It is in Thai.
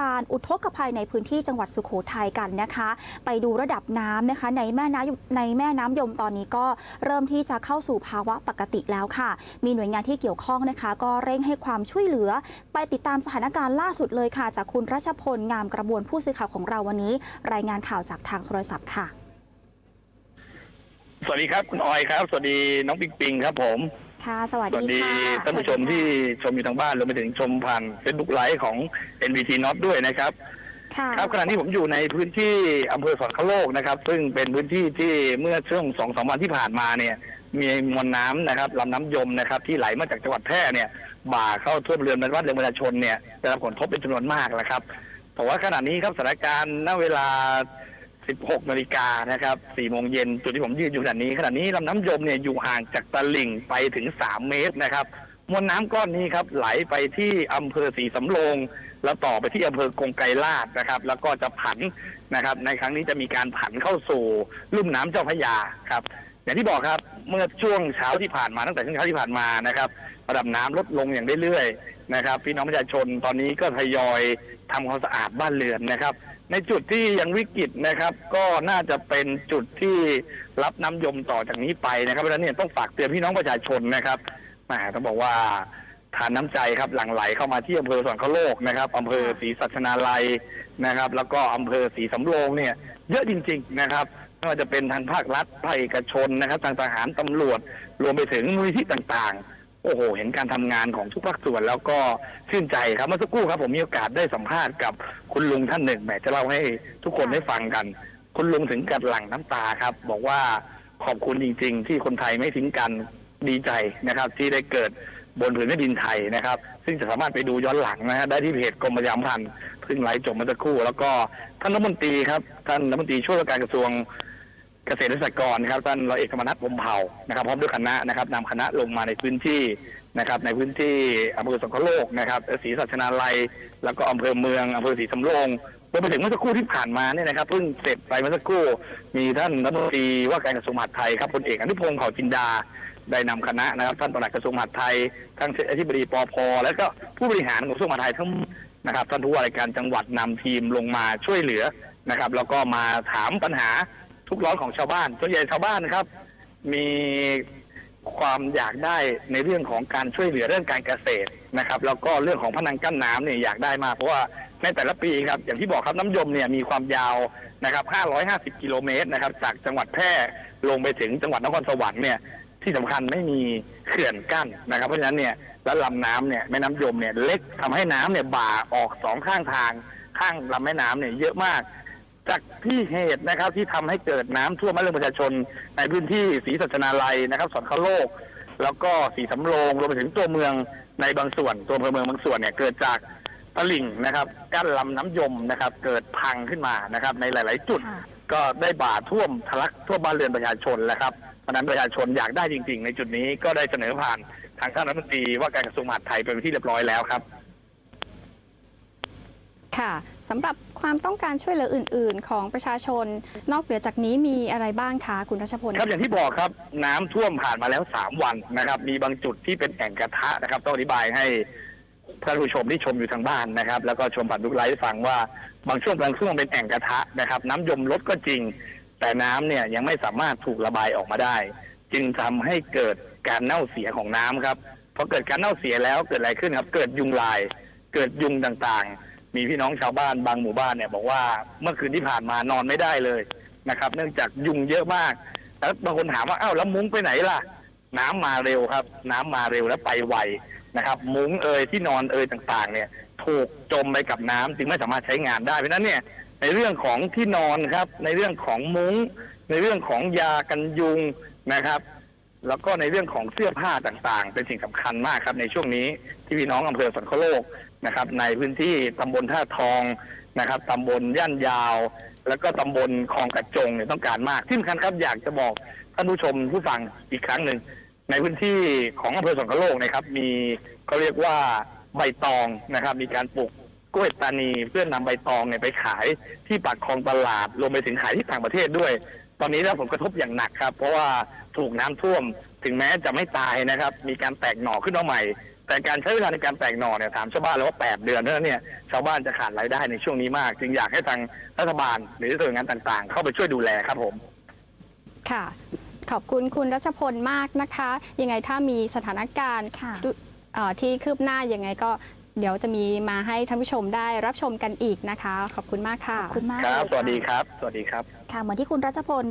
การอุทกภัยในพื้นที่จังหวัดสุโขทัยกันนะคะ ไปดูระดับน้ำนะคะ ในแม่น้ำในแม่น้ำยมตอนนี้ก็เริ่มที่จะเข้าสู่ภาวะปกติแล้วค่ะ มีหน่วยงานที่เกี่ยวข้องนะคะ ก็เร่งให้ความช่วยเหลือ ไปติดตามสถานการณ์ล่าสุดเลยค่ะ จากคุณรัชพลงามกระบวนผู้สื่อข่าวของเราวันนี้ รายงานข่าวจากทางโทรศัพท์ค่ะ สวัสดีครับคุณออยครับ สวัสดีน้องปิงปิงครับผม ค่ะ สวัสสวัสดีดีค่ะท่านผู้ชมสวัสดีที่ค่ะชมอยู่ทางบ้านรวมไปถึงชมผ่านเฟซบุ๊กไลฟ์ของ NBT Not ด้วยนะครับ ค่ะครับขณะนี้ผมอยู่ในพื้นที่อำเภอสอนคโลกนะครับ ซึ่งเป็นพื้นที่ที่เมื่อช่วงสองสามวันที่ผ่านมาเนี่ย มีมวลน้ำนะครับลำน้ำยมนะครับ ที่ไหลมาจากจังหวัดแพร่เนี่ย บ่าเข้าท่วมเรือนบรรวัดเรือนประชาชนเนี่ยได้รับผลกระทบเป็นจำนวนมากนะครับแต่ว่าขณะนี้ครับสถานการณ์ณเวลา 16นาฬิกานะครับ4โมงเย็นจุดที่ผมยืนอยู่ขณะนี้ขณะนี้ลำน้ำยมเนี่ยอยู่ห่างจากตลิ่งไปถึง 3 เมตรนะครับ มวลน้ำก้อนนี้ครับไหลไปที่อำเภอศรีสำโรง แล้วต่อไปที่อำเภอกงไกรลาดนะครับ แล้วก็จะผันนะครับ ในครั้งนี้จะมีการผันเข้าสู่ลุ่มน้ำเจ้าพระยาครับ อย่างที่บอกครับเมื่อช่วงเช้าที่ผ่านมาตั้งแต่ช่วงเช้าที่ผ่านมานะครับระดับน้ำลดลงอย่างเรื่อยๆนะครับ พี่น้องประชาชนตอนนี้ก็ทยอยทำความสะอาดบ้านเรือนนะครับ ในจุดที่ยังวิกฤตนะครับ ก็น่าจะเป็นจุดที่รับน้ำยมต่อจากนี้ไปนะครับเพราะฉะนั้นเนี่ยต้องฝากเตือนพี่น้องประชาชนนะครับแหมต้องบอกว่าทานน้ำใจครับหลั่งไหลเข้ามาที่อำเภอสวรรคโลกนะครับอำเภอศรีสัชนาลัยนะครับ แล้วก็อำเภอศรีสำโรงเนี่ย เยอะจริง ๆนะครับไม่ว่าจะเป็นทางภาครัฐภาคเอกชนนะครับ ทางทหารตำรวจ รวมไปถึงมูลนิธิต่างๆ โอ้โห เห็นการทำงานของทุกภาคส่วนแล้วก็ชื่นใจครับเมื่อสักครู่ครับ ผมมีโอกาสได้สัมภาษณ์กับคุณลุงท่านหนึ่งแหมจะเล่าให้ทุกคนได้ฟังกัน คุณลุงถึงกับหลั่งน้ำตาครับ บอกว่าขอบคุณจริง ๆ ที่คนไทยไม่ทิ้งกันดีใจนะครับ ที่ได้เกิดบนผืนแผ่นดินไทยนะครับ ซึ่งจะสามารถไปดูย้อนหลังนะฮะได้ที่เพจกรมประชาสัมพันธ์เพิ่งไลฟ์จบเมื่อสักครู่ แล้วก็ท่านรัฐมนตรีครับท่านรัฐมนตรีช่วยว่าการกระทรวง เกษตรและสหกรณ์ครับท่านร้อยเอกธรรมนัฐพรมเผ่านะครับ พร้อมด้วยคณะนะครับนำคณะลงมาในพื้นที่นะครับ ในพื้นที่อำเภอสงขลโลกนะครับศรีสัชนาลัย แล้วก็อำเภอเมืองอำเภอศรีสำโรงรวมไปถึงเมื่อสักครู่ที่ผ่านมาเนี่ยนะครับเพิ่งเสร็จไปเมื่อสักครู่มีท่านรัฐมนตรีว่าการกระทรวงมหาดไทยครับพลเอกอนุพงศ์เผ่าจินดาได้นำคณะนะครับ ท่านปลัดกระทรวงมหาดไทยทั้งอธิบดีปอพแล้วก็ผู้บริหารของกระทรวงมหาดไทยทั้งนะครับท่านผู้ว่าราชการจังหวัดนำทีมลงมาช่วยเหลือนะครับ แล้วก็มาถามปัญหา ทุกข์ร้อนของชาวบ้านส่วนใหญ่ชาวบ้านนะครับ มีความอยากได้ในเรื่องของการช่วยเหลือเรื่องการเกษตรนะครับ แล้วก็เรื่องของพนังกั้นน้ำเนี่ยอยากได้มากเพราะว่าในแต่ละปีครับ อย่างที่บอกครับน้ำยมเนี่ยมีความยาวนะครับ 550 กิโลเมตรนะครับ จากจังหวัดแพร่ลงไปถึงจังหวัดนครสวรรค์เนี่ยที่สำคัญไม่มีเขื่อนกั้นนะครับ เพราะฉะนั้นเนี่ยแล้วลำน้ำเนี่ยแม่น้ำยมเนี่ยเล็กทำให้น้ำเนี่ยบ่าออกสองข้างทางข้างลำแม่น้ำเนี่ยเยอะมาก จากที่เหตุนะครับที่ทำให้เกิดน้ำท่วมบ้านเรือนประชาชน ในพื้นที่ศรีสัชนาลัยนะครับสอนคโลก แล้วก็ศรีสำโรงรวมไปถึงตัวเมืองในบางส่วนตัวอำเภอเมืองบางส่วนเนี่ยเกิดจากตลิ่งนะครับกั้นลำน้ำยมนะครับ เกิดพังขึ้นมานะครับ ในหลาย ๆ จุด ค่ะ ก็ได้บ่าท่วมทะลักทั่วบ้านเรือนประชาชนแล้วครับเพราะฉะนั้นประชาชนอยากได้จริง ๆ ในจุดนี้ก็ได้เสนอผ่านทางท่านรัฐมนตรีว่าการกระทรวงมหาดไทยเป็นที่เรียบร้อยแล้วครับ ค่ะสำหรับความต้องการช่วยเหลืออื่น ๆ ของประชาชนนอกเหนือจากนี้มีอะไรบ้างคะคุณรัชพลครับอย่างที่บอกครับน้ำท่วมผ่านมาแล้วสามวันนะครับ มีบางจุดที่เป็นแอ่งกระทะนะครับต้องอธิบายให้ท่านผู้ชมที่ชมอยู่ทางบ้านนะครับ แล้วก็ชมผ่านดูไลฟ์ฟังว่าบางช่วงบางช่วงเป็นแอ่งกระทะนะครับ น้ำยมลดก็จริง แต่น้ำเนี่ยยังไม่สามารถถูกระบายออกมาได้ จึงทำให้เกิดการเน่าเสียของน้ำครับพอเกิดการเน่าเสียแล้วเกิดอะไรขึ้นครับ เกิดยุงลาย เกิดยุงต่างๆ มีพี่น้องชาวบ้านบางหมู่บ้านเนี่ยบอกว่าเมื่อคืนที่ผ่านมานอนไม่ได้เลยนะครับ เนื่องจากยุงเยอะมาก แล้วบางคนถามว่าอ้าวแล้วมุ้งไปไหนล่ะ น้ำมาเร็วครับ น้ำมาเร็วและไปไวนะครับ มุ้งเอยที่นอนเอยต่างๆ เนี่ย ถูกจมไปกับน้ำจึงไม่สามารถใช้งานได้เพราะนั้นเนี่ยในเรื่องของที่นอนครับ ในเรื่องของมุ้ง ในเรื่องของยากันยุงนะครับ แล้วก็ในเรื่องของเสื้อผ้าต่างๆ เป็นสิ่งสำคัญมากครับในช่วงนี้ที่พี่น้องอำเภอสันคโลก นะครับ ในพื้นที่ตำบลท่าทองนะครับตำบลย่านยาว แล้วก็ตำบลคลองกระจงเนี่ยต้องการมากที่สำคัญครับอยากจะบอกท่านผู้ชมผู้ฟังอีกครั้งหนึ่งในพื้นที่ของอำเภอสังคโลกนะครับ มีเขาเรียกว่าใบตองนะครับ มีการปลูกกล้วยตานีเพื่อนำใบตองเนี่ยไปขายที่ปากคลองตลาดรวมไปถึงขายที่ต่างประเทศด้วย ตอนนี้ได้ผลกระทบอย่างหนักครับ เพราะว่าถูกน้ำท่วมถึงแม้จะไม่ตายนะครับ มีการแตกหน่อขึ้นมาใหม่ แต่การใช้เวลาในการแตกหน่อเนี่ยถามชาวบ้านแล้วว่า8เดือนเท่านั้นเนี่ยชาวบ้านจะขาดรายได้ในช่วงนี้มาก จึงอยากให้ทางรัฐบาลหรือส่วนงานต่างๆ เข้าไปช่วยดูแลครับผม ค่ะ ขอบคุณคุณรัชพลมากนะคะ ยังไงถ้ามีสถานการณ์ค่ะดูเอ่อที่คืบหน้ายังไงก็เดี๋ยวจะมีมาให้ท่านผู้ชมได้รับชมกันอีกนะคะ ขอบคุณมากค่ะ ขอบคุณมากครับ เลยสวัสดีะครับ สวัสดีครับ ค่ะเหมือนที่คุณรัชพล